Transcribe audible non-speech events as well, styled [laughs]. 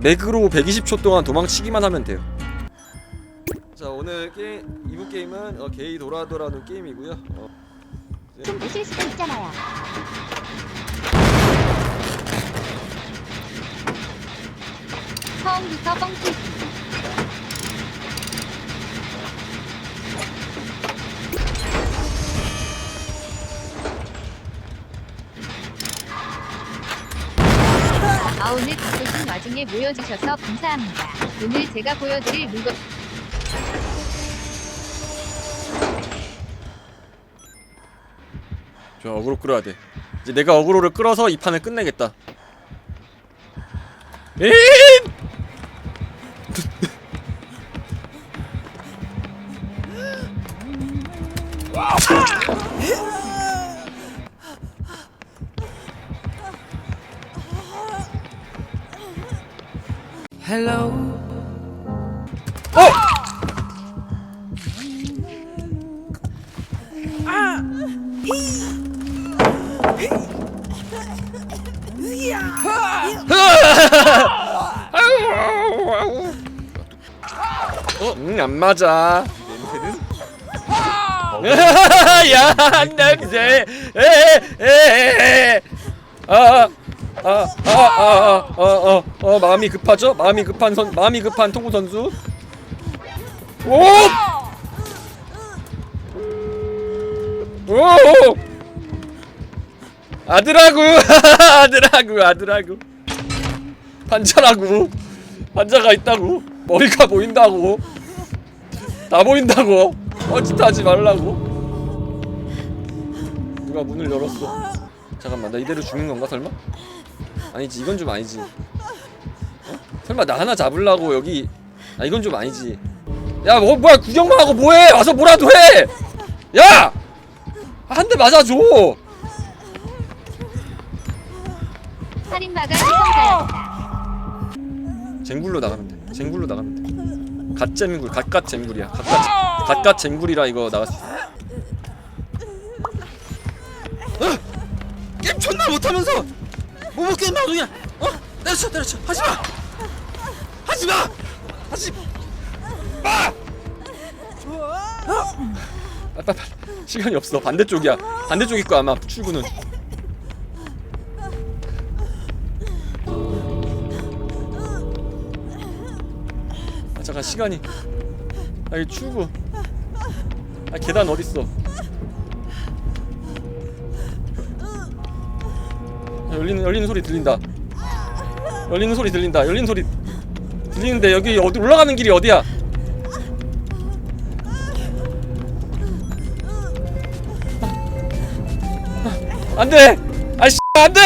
맥으로 120초 동안 도망치기만 하면 돼요. 자 오늘 게임 2부 게임은 어, 게이 도라도라는 게임이고요. 어, 좀 부실 수도 있잖아요. 처음부터 뻥튀기. 아 오늘 바쁘신 와중에 모여주셔서 감사합니다. 오늘 제가 보여드릴 물건 저 어그로 끌어야 돼. 이제 내가 어그로를 끌어서 이 판을 끝내겠다. 에 [laughs] 어? 응, 안 맞아. 냄새는? 야, 냄새. 에에에. 아, 아, 아, 아, 아, 어, 어, 어, 마음이 급하죠? 마음이 급한 선, 마음이 급한 통구 선수. 오! 오! 아들하고, 아들하고, 아들하고. 반자라고. 반자가 있다고. 머리가 보인다고. 다 보인다고. 뻘짓하지 말라고. 누가 문을 열었어. 잠깐만, 나 이대로 죽는 건가 설마? 아니지, 이건 좀 아니지. 어? 설마 나 하나 잡으려고 여기? 아 이건 좀 아니지. 야, 뭐 뭐야 구경만 하고 뭐해? 와서 뭐라도 해. 야, 한 대 맞아줘. 살인마가. 쟁굴로 나가면 돼. 쟁굴로 나가면 돼. 갓쟁굴, 갓갓 쟁굴이야. 갓갓, 갓갓 쟁굴이라 이거 나갈 수 있어. 어! 존나 못하면서 뭐뭐 게임 하고 그냥. 어? 때려쳐 때려쳐. 하지 마! 하지 마! 어! 빨리 빨리 빨리. 시간이 없어. 반대쪽이야. 반대쪽 있고 아마 출구는. 아 잠깐 시간이. 아이 출구. 아 계단 어딨어 열리는 열리는 소리 들린다. 열리는 소리 들린다. 열리는 소리 들리는데 여기 어디 올라가는 길이 어디야? 안돼! 아씨 안돼